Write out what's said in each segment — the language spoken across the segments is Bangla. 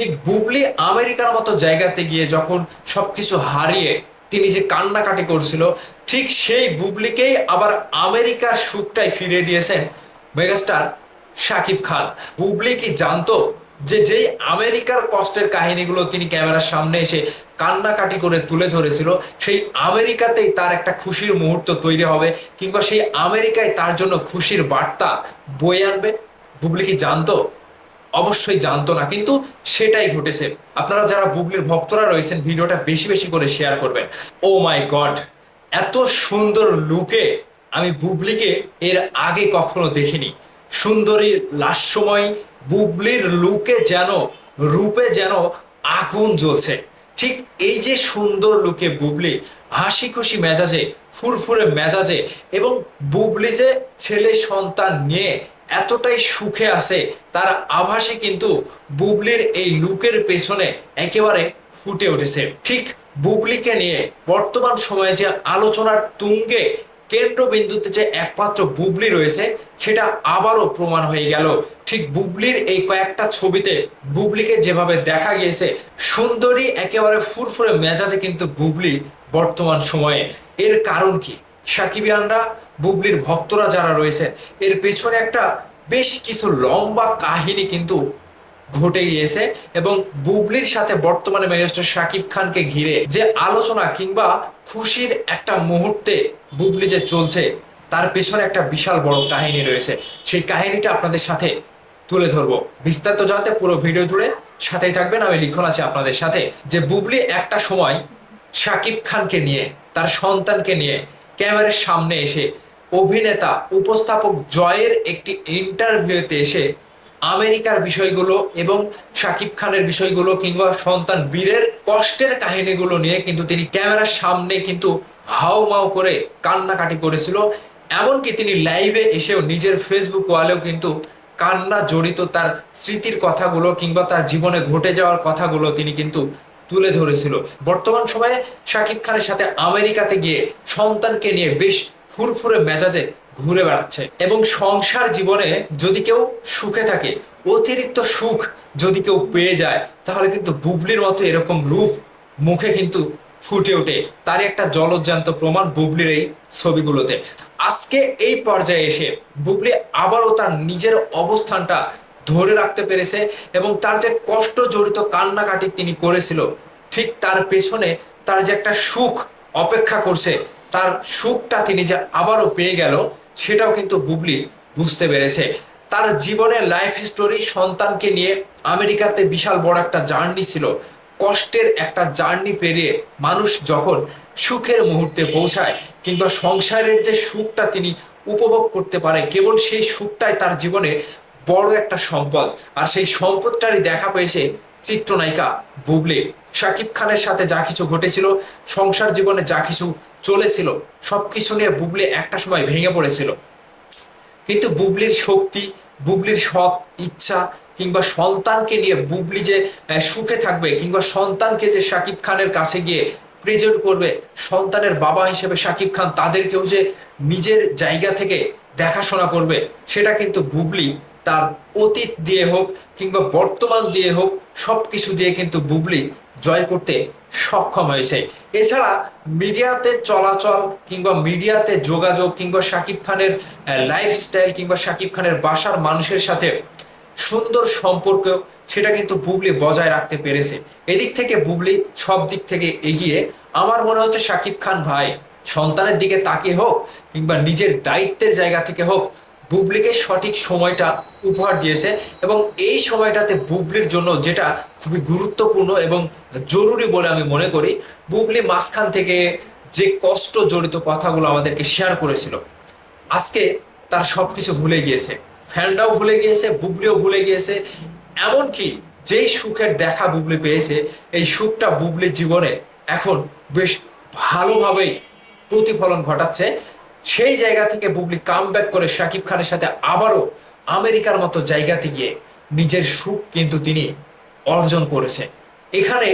ঠিক বুবলি আমেরিকার মতো জায়গাতে গিয়ে যখন সবকিছু হারিয়ে তিনি যে কান্নাকাটি করছিল, ঠিক সেই বুবলিকেই আবার আমেরিকার সুখটাই ফিরিয়ে দিয়েছেন মেগাস্টার শাকিব খান। বুবলি কি জানতো যে যেই আমেরিকার কষ্টের কাহিনীগুলো তিনি ক্যামেরার সামনে এসে কান্নাকাটি করে তুলে ধরেছিল, সেই আমেরিকাতেই তার একটা খুশির মুহূর্ত তৈরি হবে কিংবা সেই আমেরিকায় তার জন্য খুশির বার্তা বয়ে আনবে? বুবলি কি জানতো? অবশ্যই জানতো না, কিন্তু সেটাই ঘটেছে। আপনারা যারা বুবলির ভক্তরা রয়েছেন, ভিডিওটা বেশি বেশি করে শেয়ার করবেন। ও মাই গড এত সুন্দর লুকে আমি বুবলিকে এর আগে কখনো দেখিনি। সুন্দরী, লাস্যময়, বুবলির লুকে যেন, রূপে যেন আগুন জ্বলছে। ঠিক এই যে সুন্দর লুকে বুবলি, হাসি খুশি মেজাজে, ফুরফুরে মেজাজে এবং বুবলি যে ছেলে সন্তান নিয়ে এতটাই সুখে আছে, তার আভাসে কিন্তু বুবলির এই লুকের পেছনে একেবারে ফুটে উঠেছে। ঠিক বুবলিকে নিয়ে বর্তমান সময়ে যে আলোচনার তুঙ্গে কেন্দ্রবিন্দুতে যে একমাত্র বুবলি রয়েছে, সেটা আবারও প্রমাণ হয়ে গেল। ঠিক বুবলির এই কয়েকটা ছবিতে বুবলিকে যেভাবে দেখা গিয়েছে, সুন্দরী, একেবারে ফুরফুরে মেজাজে কিন্তু বুবলি বর্তমান সময়ে। এর কারণ কি? সাকিবিয়ানরা বুবলির ভক্তরা যারা রয়েছে, এর পেছনে একটা বেশ কিছু লম্বা কাহিনী কিন্তু ঘটে গিয়েছে এবং বুবলির সাথে বর্তমানে মেগাস্টার শাকিব খানকে ঘিরে যে আলোচনা কিংবা খুশির একটা মুহূর্তে বুবলি যে চলছে, তার পেছনে একটা বিশাল বড় কাহিনী রয়েছে। সেই কাহিনীটা আপনাদের সাথে তুলে ধরবো। বিস্তারিত জানতে পুরো ভিডিও জুড়ে সাথেই থাকবেন। আমি লিখন আছে আপনাদের সাথে যে বুবলি একটা সময় শাকিব খানকে নিয়ে, তার সন্তানকে নিয়ে ক্যামেরার সামনে এসে অভিনেতা, উপস্থাপক জয়ের একটি ইন্টারভিউতে এসে আমেরিকার বিষয়গুলো এবং শাকিব খানের বিষয়গুলো কিংবা সন্তান বীরের কষ্টের কাহিনীগুলো নিয়ে কিন্তু তিনি ক্যামেরার সামনে কিন্তু হাউমাউ করে কান্নাকাটি করেছিল। এমনকি তিনি লাইভে এসেও নিজের ফেসবুক ওয়ালেও কিন্তু কান্না জড়িত তার স্মৃতির কথাগুলো কিংবা তার জীবনে ঘটে যাওয়ার কথাগুলো তিনি কিন্তু তুলে ধরেছিল। বর্তমান সময়ে শাকিব খানের সাথে আমেরিকাতে গিয়ে সন্তানকে নিয়ে বেশ ফুরফুরে মেজাজে ঘুরে বেড়াচ্ছে। এবং সংসার জীবনে যদি কেউ সুখে থাকে, অতিরিক্ত সুখ যদি কেউ পেয়ে যায়, তাহলে কিন্তু বুবলির মতো এরকম রূপ মুখে কিন্তু ফুটে ওঠে। তারই একটা জলজ্জান্ত প্রমাণ বুবলির এই ছবিগুলোতে। আজকে এই পর্যায়ে এসে বুবলি আবারও তার নিজের অবস্থানটা ধরে রাখতে পেরেছে এবং তার যে কষ্ট জড়িত কান্নাকাটি তিনি করেছিল, ঠিক তার পেছনে তার যে একটা সুখ অপেক্ষা করছে তার সুখটা তিনি যে আবারও পেয়ে গেল, সেটাও কিন্তু বুবলি বুঝতে পেরেছে। তার জীবনের লাইফ স্টোরি সন্তানকে নিয়ে আমেরিকাতে বিশাল বড় একটা জার্নি ছিল। কষ্টের একটা জার্নি পেরিয়ে মানুষ যখন সুখের মুহূর্তে পৌঁছায় কিংবা সংসারের যে সুখটা তিনি উপভোগ করতে পারে কেবল সেই সুখটাই তার জীবনে বড় একটা সম্পদ। আর সেই সম্পদটারই দেখা পেয়েছে চিত্রনায়িকা বুবলি, শাকিব খানের সাথে যা কিছু ঘটেছিল, সংসার জীবনে যা কিছু চলেছিল সব কিছু নিয়ে বুবলি একটা সময় ভেঙে পড়েছিল। কিন্তু বুবলির শক্তি, বুবলির সৎ ইচ্ছা, কিংবা সন্তানকে নিয়ে বুবলি যে সুখে থাকবে, কিংবা সন্তানকে যে শাকিব খানের কাছে গিয়ে প্রেজেন্ট করবে, সন্তানের বাবা হিসেবে শাকিব খান তাদেরকেও যে নিজের জায়গা থেকে দেখাশোনা করবে, সেটা কিন্তু বুবলি তার অতীত দিয়ে হোক কিংবা বর্তমান দিয়ে হোক সব কিছু দিয়ে কিন্তু বুবলি জয় করতে সক্ষম হয়েছে। এছাড়া মিডিয়াতে চলাচল কিংবা মিডিয়াতে যোগাযোগ কিংবা শাকিব খানের লাইফস্টাইল কিংবা শাকিব খানের বাসার মানুষের সাথে সুন্দর সম্পর্ক, সেটা কিন্তু বুবলি বজায় রাখতে পেরেছে। এদিক থেকে বুবলি সব দিক থেকে এগিয়ে আমার মনে হচ্ছে শাকিব খান ভাই সন্তানের দিকে তাকিয়ে হোক কিংবা নিজের দায়িত্বের জায়গা থেকে হোক বুবলিকে সঠিক সময়টা উপহার দিয়েছে এবং এই সময়টাতে বুবলির জন্য যেটা খুবই গুরুত্বপূর্ণ এবং জরুরি বলে আমি মনে করি, বুবলি মাঝখান থেকে যে কষ্ট জড়িত কথাগুলো আমাদেরকে শেয়ার করেছিল, আজকে তার সব কিছু ভুলে গিয়েছে। ফ্যানরাও ভুলে গিয়েছে, বুবলিও ভুলে গিয়েছে, এমনকি যেই সুখের দেখা বুবলি পেয়েছে, এই সুখটা বুবলির জীবনে এখন বেশ ভালোভাবেই প্রতিফলন ঘটাচ্ছে। সেই জায়গা থেকে বুবলি কাম করে শাকিব খানের সাথে আবারও আমেরিকার মতো জায়গাতে গিয়ে নিজের সুখ কিন্তু তিনি অর্জন করেছে এখানে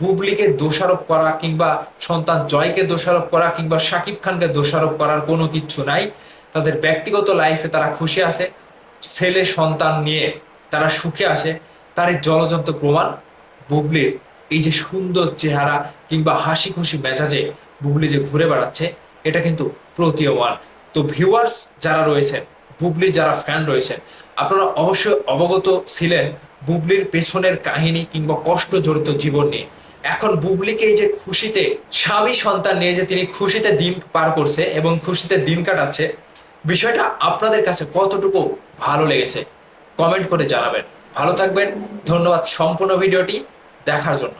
বুবলিকে দোষারোপ করা কিংবা সন্তান জয়কে দোষারোপ করা কিংবা শাকিব খানকে দোষারোপ করার কোনো কিচ্ছু নাই। তাদের ব্যক্তিগত লাইফে তারা খুশি আছে, ছেলে সন্তান নিয়ে তারা সুখে আছে, তার এই জলজন্ত প্রমাণ বুবলির এই যে সুন্দর চেহারা কিংবা হাসি খুশি মেজাজে বুবলি যে ঘুরে বেড়াচ্ছে, এটা কিন্তু প্রতীয়মান। তো ভিউয়ার্স যারা রয়েছেন, বুবলি যারা ফ্যান রয়েছেন, আপনারা অবশ্যই অবগত ছিলেন বুবলির পেছনের কাহিনী কিংবা কষ্ট জড়িত জীবন নিয়ে। এখন বুবলিকে যে খুশিতে, স্বামী সন্তান নিয়ে যে তিনি খুশিতে দিন পার করছে এবং খুশিতে দিন কাটাচ্ছে, বিষয়টা আপনাদের কাছে কতটুকু ভালো লেগেছে কমেন্ট করে জানাবেন। ভালো থাকবেন, ধন্যবাদ সম্পূর্ণ ভিডিওটি দেখার জন্য।